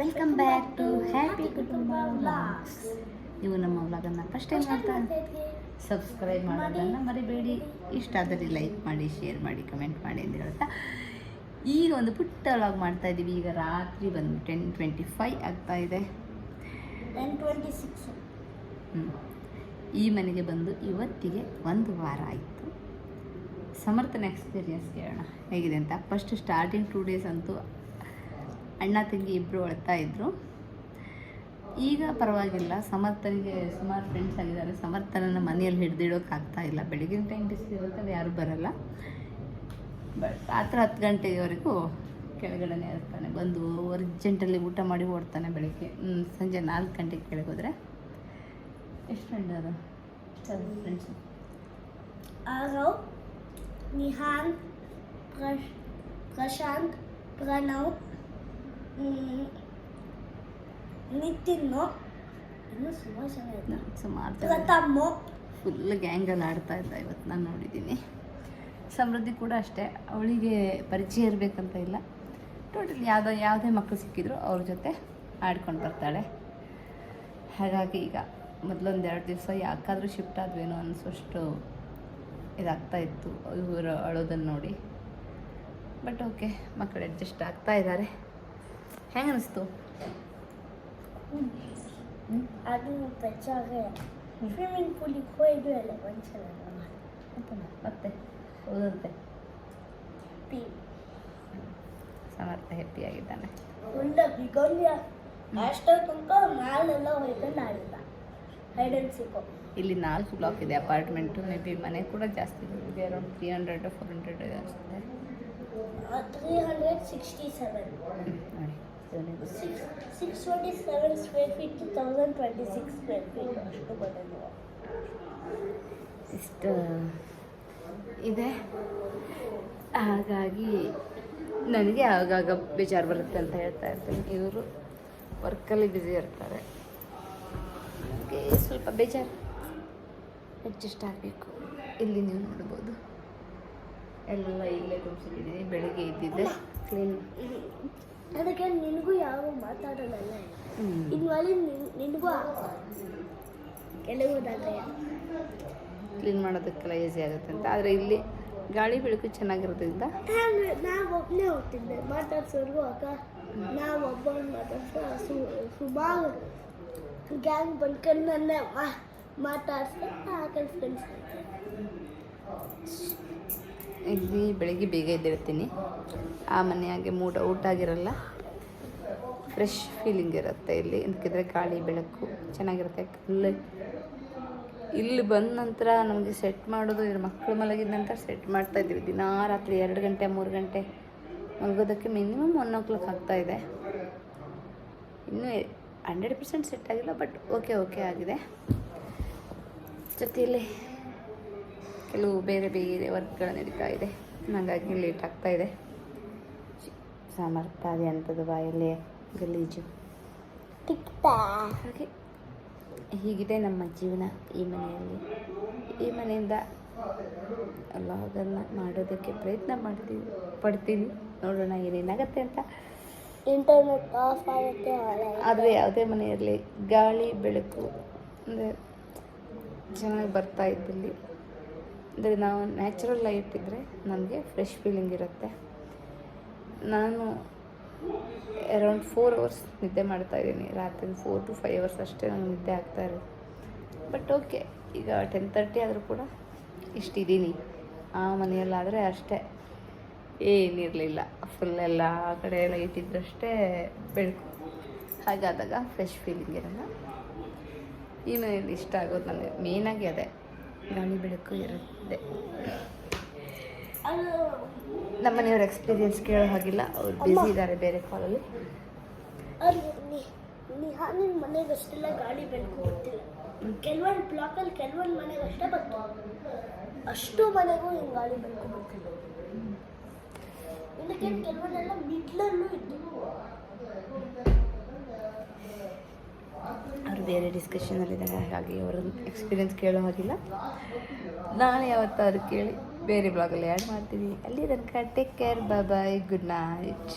Welcome back to happy Kutumba vlogs ನೀವು ನಮ್ಮ ವ್ಲಾಗನ್ನು ಫಸ್ಟ್ ಟೈಮ್ ಮಾಡ್ತಾ ಸಬ್ಸ್ಕ್ರೈಬ್ ಮಾಡೋದನ್ನು ಮರಿಬೇಡಿ. ಇಷ್ಟ ಆದರೆ ಲೈಕ್ ಮಾಡಿ ಶೇರ್ ಮಾಡಿ ಕಮೆಂಟ್ ಮಾಡಿ ಅಂತ ಹೇಳ್ತಾ. ಈಗ ಒಂದು ಪುಟ್ಟ ವ್ಲಾಗ್ ಮಾಡ್ತಾ ಇದ್ದೀವಿ ಈಗ ರಾತ್ರಿ ಬಂದು ಟೆನ್ ಟ್ವೆಂಟಿ ಫೈವ್ ಆಗ್ತಾ ಇದೆ. Ten twenty six hmm. ಈ ಮನೆಗೆ ಬಂದು ಇವತ್ತಿಗೆ ಒಂದು ವಾರ ಆಯಿತು. ಸಮರ್ಥನ ಎಕ್ಸ್ಪೀರಿಯನ್ಸ್ ಕೇಳೋಣ. ಹೇಗಿದೆ ಅಂತ? ಫಸ್ಟ್ ಸ್ಟಾರ್ಟಿಂಗ್ ಟೂ ಡೇಸ್ ಅಂತೂ ಅಣ್ಣ ತಂಗಿ ಇಬ್ಬರು ಅಳ್ತಾ ಇದ್ದರು ಈಗ ಪರವಾಗಿಲ್ಲ ಸಮರ್ಥನಿಗೆ ಸುಮಾರು ಫ್ರೆಂಡ್ಸ್ ಆಗಿದ್ದಾರೆ. ಸಮರ್ಥನನ್ನು ಮನೆಯಲ್ಲಿ ಹಿಡ್ದಿಡೋಕ್ಕಾಗ್ತಾ ಇಲ್ಲ. ಬೆಳಗಿನ ಟೈಮ್ ಬಿಸಿ ಇರುತ್ತೆ ಯಾರೂ ಬರಲ್ಲ. ಬಟ್ ರಾತ್ರಿ ಹತ್ತು ಗಂಟೆವರೆಗೂ ಕೆಳಗಡೆನೇ ಇರ್ತಾನೆ. ಬಂದು ಅರ್ಜೆಂಟಲ್ಲಿ ಊಟ ಮಾಡಿ ಓಡ್ತಾನೆ ಬೆಳಗ್ಗೆ. ಸಂಜೆ ನಾಲ್ಕು ಗಂಟೆಗೆ ಕೆಳಗೆ ಹೋದರೆ. ಎಷ್ಟು ಫ್ರೆಂಡ್ ಅದು ಫ್ರೆಂಡ್ಸ್ ಆರವ್ ಪ್ರಶಾಂತ್, ಪ್ರಣವ್ ನಿತಿನ್ನು ಇನ್ನೂ ಸುಮಾರು ಜನ ಇದ್ದಾರೆ. ಸುಮಾರು ಪ್ರಥಮು ಫುಲ್ ಗ್ಯಾಂಗಲ್ಲಿ ಆಡ್ತಾ ಇದ್ದ ಇವತ್ತು ನಾನು ನೋಡಿದ್ದೀನಿ. ಸಮೃದ್ಧಿ ಕೂಡ ಅಷ್ಟೇ. ಅವಳಿಗೆ ಪರಿಚಯ ಇರಬೇಕಂತ ಇಲ್ಲ. ಟೋಟಲ್ ಯಾವುದೋ ಯಾವುದೇ ಮಕ್ಕಳು ಸಿಕ್ಕಿದ್ರು ಅವ್ರ ಜೊತೆ ಆಡ್ಕೊಂಡು ಬರ್ತಾಳೆ. ಹಾಗಾಗಿ ಈಗ ಮೊದಲೊಂದು ಎರಡು ದಿವಸ ಯಾಕಾದರೂ ಶಿಫ್ಟ್ ಆದ್ವೇನೋ ಅನಿಸೋಷ್ಟು ಇದಾಗ್ತಾ ಇತ್ತು. ಇವರು ಅಳೋದನ್ನು ನೋಡಿ. ಬಟ್ ಓಕೆ ಮಕ್ಕಳು ಅಡ್ಜಸ್ಟ್ ಆಗ್ತಾ ಇದ್ದಾರೆ ಹೆಂಗೆ ಅನಿಸ್ತು ಅದು ಬೆಚ್ಚಾಗೆ ಸ್ವಿಮ್ಮಿಂಗ್ ಪೂಲಿಗೆ ಹೋಯ್ದು ಎಲ್ಲ ಒಂದ್ಸಲ ಮತ್ತೆ? ಹೌದಂತೆ ಸಮರ್ಥ ಸಮರ್ಥ ಹ್ಯಾಪಿಯಾಗಿದ್ದಾನೆ ಉಂಡ ಬಿಗೊಂಡ್ಯ ಅಷ್ಟೋ ತನಕ ಮ್ಯಾಲೆಲ್ಲ ಹೋಯ್ಕೊಂಡು ಆಡಿಲ್ಲ ಹೈಡ್ ಅಂಡ್ ಸಿಕ್ಕೋ ಇಲ್ಲಿ ನಾಲ್ಕು ಬ್ಲಾಕ್ ಇದೆ ಅಪಾರ್ಟ್ಮೆಂಟು ಮೇ ಬಿ ಮನೆ ಕೂಡ ಜಾಸ್ತಿ ಇದೆ around three hundred four hundred ಅನಿಸುತ್ತೆ ತ್ರೀ ಹಂಡ್ರೆಡ್ ಸಿಕ್ಸ್ಟಿ ಸೆವೆನ್ ನೋಡಿ. ಇವನಿಗೂ six six twenty seven square feet two thousand twenty six square feet ಅಷ್ಟು ಬರೋದು ಇಷ್ಟು ಇದೆ. ಹಾಗಾಗಿ ನನಗೆ ಆಗಾಗ ಬೇಜಾರು ಬರುತ್ತೆ ಅಂತ ಹೇಳ್ತಾ ಇರ್ತೀನಿ. ಇವರು ವರ್ಕಲ್ಲಿ ಬ್ಯುಸಿ ಇರ್ತಾರೆ. ನನಗೆ ಸ್ವಲ್ಪ ಬೇಜಾರು ಅಡ್ಜಸ್ಟ್ ಆಗಬೇಕು. ಇಲ್ಲಿ ನೀವು ನೋಡ್ಬೋದು. ಎಲ್ಲ ಇಲ್ಲೇ ತುಂಬಿಸಿದ್ದೀನಿ ಬೆಳಗ್ಗೆ ಇದ್ದಿದ್ದೆ ಕ್ಲೀನ್ ಅದಕ್ಕೆ ನಿನಗೂ ಯಾರು ಮಾತಾಡೋದಲ್ಲ. ಇನ್ನು ಅಲ್ಲಿ ನಿನಗೂ ಕೆಲವುದಾದ್ರೆ ಕ್ಲೀನ್ ಮಾಡೋದಕ್ಕೆಲ್ಲ ಈಸಿ ಆಗುತ್ತೆ ಅಂತ. ಆದರೆ ಇಲ್ಲಿ ಗಾಳಿ ಬೆಳಕು ಚೆನ್ನಾಗಿರೋದ್ರಿಂದ ನಾವು ಒಬ್ಬನೇ ಹೋಗ್ತಿದ್ದೆ. ಮಾತಾಡ್ಸೋರ್ಗು ಅಕ್ಕ. ನಾವು ಒಬ್ಬ ಮಾತಾಡ್ತಾ ಸು ಸುಮಾರು ಗ್ಯಾಂಗ್ ಬಂದ್ಕೊಂಡು ನನ್ನ ಮಾತಾಡ್ಸ್ದೆ ಆ ಕಡೆ ಫ್ರೆಂಡ್ಸ್ ಇಲ್ಲಿ ಬೆಳಗ್ಗೆ ಬೇಗ ಎದ್ದಿರ್ತೀನಿ ಆ ಮನೆಯಾಗೆ ಮೂಡ ಊಟ ಆಗಿರಲ್ಲ. ಫ್ರೆಶ್ ಫೀಲಿಂಗ್ ಇರುತ್ತೆ ಇಲ್ಲಿ. ಅದಕ್ಕಿದ್ರೆ ಗಾಳಿ, ಬೆಳಕು ಚೆನ್ನಾಗಿರುತ್ತೆ. ಇಲ್ಲಿ ಇಲ್ಲಿ ಬಂದ ನಂತರ ನಮಗೆ ಸೆಟ್ ಮಾಡೋದು ಇದ್ರ ಮಕ್ಕಳು ಮಲಗಿದ ನಂತರ ಸೆಟ್ ಮಾಡ್ತಾ ಇದ್ದೀವಿ. ದಿನಾ ರಾತ್ರಿ ಎರಡು ಗಂಟೆ, ಮೂರು ಗಂಟೆ ಮಲಗೋದಕ್ಕೆ ಮಿನಿಮಮ್ ಒನ್ ಓ ಕ್ಲಾಕ್ ಆಗ್ತಾ ಇದೆ. ಇನ್ನೂ ಹಂಡ್ರೆಡ್ ಪರ್ಸೆಂಟ್ ಸೆಟ್ ಆಗಿಲ್ಲ ಬಟ್ ಓಕೆ ಓಕೆ ಆಗಿದೆ. ಜೊತೆಯಲ್ಲಿ ಕೆಲವು ಬೇರೆ ಬೇರೆ ವರ್ಕ್ಗಳು ನಡೀತಾ ಇದೆ. ಹಾಗಾಗಿ ಲೇಟ್ ಆಗ್ತಾ ಇದೆ. ಸಾಮರ್ಥ್ಯ ಅದೇ ಅಂಥದ್ದು ಬಾಯಲ್ಲಿ ಗಲೀಜು. ಹಾಗೆ ಹೀಗಿದೆ ನಮ್ಮ ಜೀವನ ಈ ಮನೆಯಲ್ಲಿ. ಈ ಮನೆಯಿಂದ ಲಾಗನ್ನು ಮಾಡೋದಕ್ಕೆ ಪ್ರಯತ್ನ ಮಾಡ್ತೀವಿ ಪಡ್ತೀನಿ ನೋಡೋಣ ಏನೇನಾಗತ್ತೆ ಅಂತ. ಇಂಟರ್ನೆಟ್ ಆಫ್ ಆಗುತ್ತೆ ಆದರೆ ಯಾವುದೇ ಮನೆ ಇರಲಿ ಗಾಳಿ ಬೆಳಕು ಅಂದರೆ ಚೆನ್ನಾಗಿ ಬರ್ತಾ ಇದ್ದಲ್ಲಿ ಅಂದರೆ ನಾವು ನ್ಯಾಚುರಲ್ ಲೈಫ್ ಇದ್ದರೆ ನಮಗೆ ಫ್ರೆಶ್ ಫೀಲಿಂಗ್ ಇರುತ್ತೆ. ನಾನು ಅರೌಂಡ್ ಫೋರ್ ಅವರ್ಸ್ ನಿದ್ದೆ ಮಾಡ್ತಾಯಿದ್ದೀನಿ ರಾತ್ರಿ ಫೋರ್ ಟು ಫೈವ್ ಅವರ್ಸ್ ಅಷ್ಟೇ ನಾನು ನಿದ್ದೆ ಆಗ್ತಾ ಇರೋದು. ಬಟ್ ಓಕೆ ಈಗ ಟೆನ್ ತರ್ಟಿ ಆದರೂ ಕೂಡ ಇಷ್ಟಿದ್ದೀನಿ ಆ ಮನೆಯಲ್ಲಾದರೆ ಅಷ್ಟೇ. ಏನಿರಲಿಲ್ಲ ಫುಲ್ ಎಲ್ಲ ಆ ಕಡೆ ಎಲ್ಲ ಇದ್ದಷ್ಟೇ ಬೆಳಕು. ಹಾಗಾದಾಗ ಫ್ರೆಶ್ ಫೀಲಿಂಗ್ ಇರೋಲ್ಲ. ಈ ಇಷ್ಟ ಆಗೋದು ನನಗೆ ಮೇಯ್ನಾಗಿ ಅದೇ. ಗಾಳಿ ಬೆಳಕು ಇರುತ್ತೆ. ನಮ್ಮ ಮನೆಯವ್ರ ಎಕ್ಸ್ಪೀರಿಯನ್ಸ್ ಕೇಳೋ ಹಾಗಿಲ್ಲ. ಅವ್ರು ಬ್ಯುಸಿ ಇದ್ದಾರೆ ಬೇರೆ ಕಾಲಲ್ಲಿ ನಿಹಾನಿನ ಮನೆಗೆ ಅಷ್ಟೆಲ್ಲ ಗಾಳಿ ಬೆಳಕು ಗೊತ್ತಿಲ್ಲ. ಕೆಲವೊಂದು ಬ್ಲಾಕಲ್ಲಿ ಕೆಲವೊಂದು ಮನೆಗೆ ಅಷ್ಟೇ ಅಷ್ಟು ಮನೆಗೂ ಹಿಂಗೆ ಗಾಳಿ ಬೆಳಕು ಬರ್ತಿಲ್ಲ ಇದಕ್ಕೆ ಕೆಲವೊಂದೆಲ್ಲ ಮಿಡ್ಲಲ್ಲೂ ಇತ್ತು ಅವ್ರು ಬೇರೆ ಡಿಸ್ಕಷನಲ್ಲಿದ್ದಾರೆ ಹಾಗಾಗಿ ಅವರ ಎಕ್ಸ್ಪೀರಿಯನ್ಸ್ ಕೇಳೋ ಹಾಗಿಲ್ಲ. ನಾನು ಯಾವತ್ತಾದ್ರು ಕೇಳಿ ಬೇರೆ ಬ್ಲಾಗಲ್ಲಿ ಆ್ಯಡ್ ಮಾಡ್ತೀನಿ. ಅಲ್ಲಿ ತನಕ take care bye good night